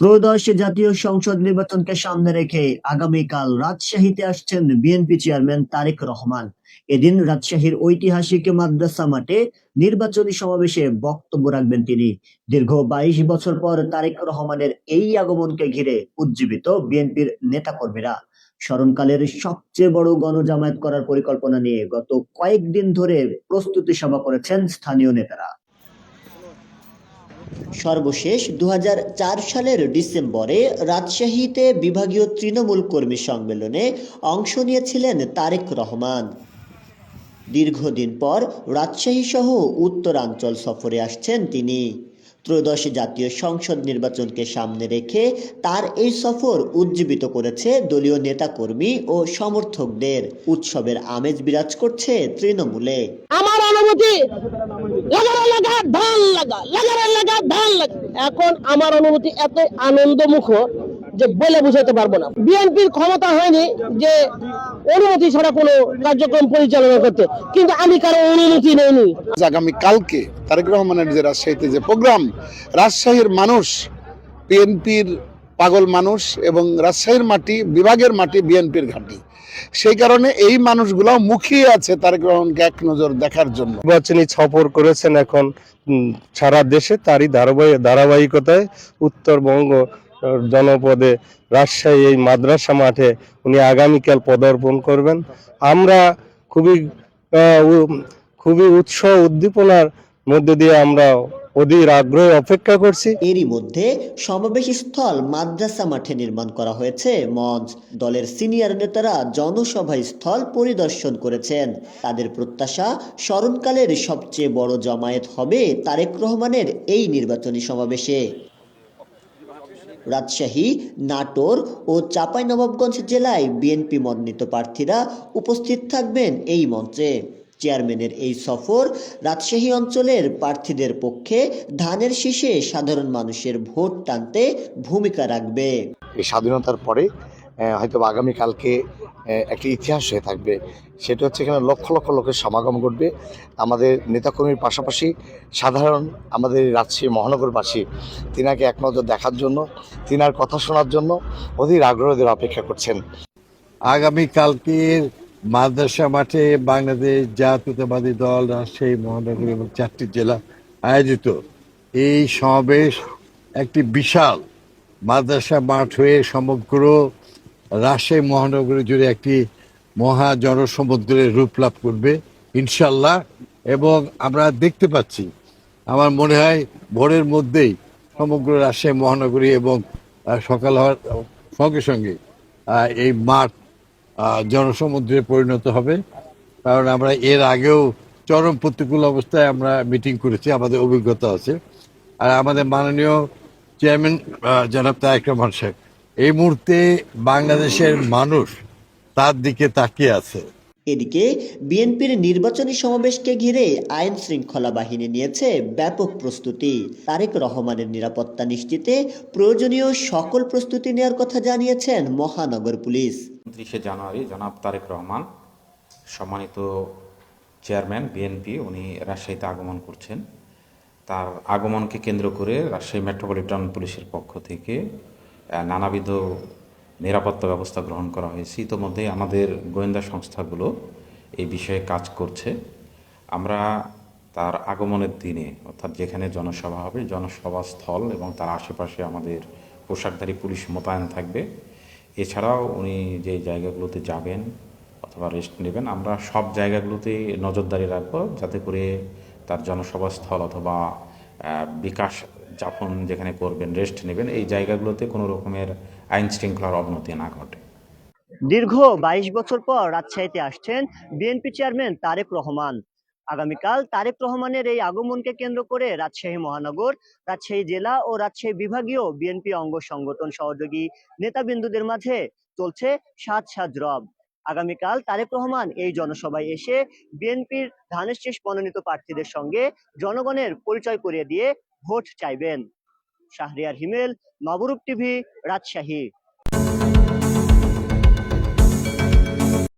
ত্রয়োদশ জাতীয় সংসদ নির্বাচনকে সামনে রেখে আগামীকাল রাজশাহীতে আসছেন বিএনপি চেয়ারম্যান তারেক রহমান। এদিন রাজশাহীর ঐতিহাসিক মাদ্রাসা মাঠে নির্বাচনী সমাবেশে বক্তব্য রাখবেন তিনি। দীর্ঘ বাইশ বছর পর তারেক রহমানের এই আগমনকে ঘিরে উজ্জীবিত বিএনপির নেতাকর্মীরা। স্মরণকালের সবচেয়ে বড় গণজামায়াত করার পরিকল্পনা নিয়ে গত কয়েকদিন ধরে প্রস্তুতি সভা করেছেন স্থানীয় নেতারা। সর্বশেষ দু হাজার চার সালের ডিসেম্বরে রাজশাহীতে বিভাগীয় তৃণমূল কর্মী সম্মেলনে অংশ নিয়েছিলেন তারেক রহমান। দীর্ঘদিন পর রাজশাহী সহ উত্তরাঞ্চল সফরে আসছেন তিনি। ত্রয়োদশ জাতীয় সংসদ নির্বাচনকে সামনে রেখে তার এই সফর উজ্জীবিত করেছে দলীয় নেতাকর্মী ও সমর্থকদের। উৎসবের আমেজ বিরাজ করছে তৃণমূলে। আমার লাগা লাগা ধান লাগা এখন আমার অনুভূতি এত আনন্দমুখ যে বলে বুঝাতে পারব না। বিএনপির ক্ষমতা হয়নি যে অনুমতি ছাড়া কোনো কার্যক্রম পরিচালনা করতে। কিন্তু আমি কারও অনুমতি নেইনি। আগামী কালকে তারেক রহমানের যে রাজশাহীতে যে প্রোগ্রাম, রাজশাহীর মানুষ, বিএনপির পাগল মানুষ এবং রাজশাহীর মাটি, বিভাগের মাটি বিএনপির ঘাঁটি। সেই কারণে এই মানুষগুলো মুখিয়ে আছে তারেক রহমানকে এক নজর দেখার জন্য। নির্বাচনী সফর করেছেন এখন সারা দেশে তারই ধারাবাহিক ধারাবাহিকতায় উত্তরবঙ্গ জনপদে রাজশাহী এই মাদ্রাসা মাঠে উনি আগামীকাল পদার্পণ করবেন। আমরা খুবই খুবই উৎসাহ, উদ্দীপনার মধ্যে দিয়ে আমরা অধীর আগ্রহে অপেক্ষা করছি। এরই মধ্যে সমাবেশ স্থল মাদ্রাসা মাঠে নির্মাণ করা হয়েছে। মঞ্চ, দলের সিনিয়র নেতারা জনসভা স্থল পরিদর্শন করেছেন। তাদের প্রত্যাশা, স্মরণকালের সবচেয়ে বড় জমায়েত হবে তারেক রহমানের এই নির্বাচনী সমাবেশে। রাজশাহী, নাটোর ও চাঁপাইনবাবগঞ্জ জেলায় বিএনপি মনোনীত প্রার্থীরা উপস্থিত থাকবেন এই মঞ্চে। চেয়ারম্যানের এই সফর রাজশাহী অঞ্চলের প্রার্থীদের পক্ষে ধানের শীষে সাধারণ মানুষের ভোট টানতে ভূমিকা রাখবে। এই স্বাধীনতার পরে হয়তো বা আগামীকালকে একটি ইতিহাস হয়ে থাকবে। সেটা হচ্ছে এখানে লক্ষ লক্ষ লোকের সমাগম ঘটবে। আমাদের নেতাকর্মীর পাশাপাশি সাধারণ আমাদের রাজশাহী মহানগরবাসী তিনাকে এক নজর দেখার জন্য তিনার কথা শোনার জন্য অধীর আগ্রহদের অপেক্ষা করছেন। আগামীকালকের মাদ্রাসা মাঠে বাংলাদেশ জাতীয়তাবাদী দল, রাজশাহী, মহানগরী এবং চারটি জেলা আয়োজিত। এই সমাবেশ একটি বিশাল মাদ্রাসা মাঠ হয়ে সমগ্র রাজশাহী মহানগরী জুড়ে একটি মহা জনসমুদ্রের রূপ লাভ করবে ইনশাল্লাহ এবং আমরা দেখতে পাচ্ছি, আমার মনে হয় ভোরের মধ্যেই সমগ্র রাজশাহী মহানগরী এবং সকাল হওয়ার সঙ্গে সঙ্গে এই মাঠ জনসমুদ্রে পরিণত হবে। কারণ আমরা এর আগেও চরম প্রতিকূল অবস্থায় আমরা মিটিং করেছি, আমাদের অভিজ্ঞতা আছে। আর আমাদের মাননীয় চেয়ারম্যান জনাব তারেক রহমান সাহেব, এই মুহূর্তে বাংলাদেশের মানুষ তার দিকে তাকিয়ে আছে। এদিকে বিএনপির নির্বাচনী সমাবেশকে ঘিরে আইন শৃঙ্খলা বাহিনী নিয়েছে ব্যাপক প্রস্তুতি। তারেক রহমানের নিরাপত্তা নিশ্চিতে প্রয়োজনীয় সকল প্রস্তুতি নেওয়ার কথা জানিয়েছেন মহানগর পুলিশ। উনত্রিশে জানুয়ারি জনাব তারেক রহমান, সম্মানিত চেয়ারম্যান, বিএনপি, উনি রাজশাহীতে আগমন করছেন। তার আগমনকে কেন্দ্র করে রাজশাহী মেট্রোপলিটন পুলিশের পক্ষ থেকে নানাবিধ নিরাপত্তা ব্যবস্থা গ্রহণ করা হয়েছে। ইতোমধ্যে আমাদের গোয়েন্দা সংস্থাগুলো এই বিষয়ে কাজ করছে। আমরা তার আগমনের দিনে, অর্থাৎ যেখানে জনসভা হবে, জনসভা স্থল এবং তার আশেপাশে আমাদের পোশাকধারী পুলিশ মোতায়েন থাকবে। এছাড়াও উনি যে জায়গাগুলোতে যাবেন অথবা রেস্ট নেবেন, আমরা সব জায়গাগুলোতে নজরদারি রাখব যাতে করে তার জনসভা স্থল অথবা বিকাশ যাপন যেখানে করবেন রেস্ট নেবেন, এই জায়গাগুলোতে কোনো রকমের আইন শৃঙ্খলার অবনতি না ঘটে। দীর্ঘ বাইশ বছর পর রাজশাহীতে আসছেন বিএনপি চেয়ারম্যান তারেক রহমান। আগামীকাল তারেক রহমানের এই আগমনকে কেন্দ্র করে রাজশাহী মহানগর, রাজশাহী জেলা ও রাজশাহী বিভাগীয় বিএনপি অঙ্গ সংগঠন সহযোগী নেতাবিন্দুদের মাঝে চলছে সাত সাত রব। আগামীকাল তারেক রহমান এই জনসভায় এসে বিএনপির ধানের শেষ মনোনীত প্রার্থীদের সঙ্গে জনগণের পরিচয় করিয়ে দিয়ে ভোট চাইবেন। শাহরিয়ার হিমেল নবরূপ টিভি রাজশাহী।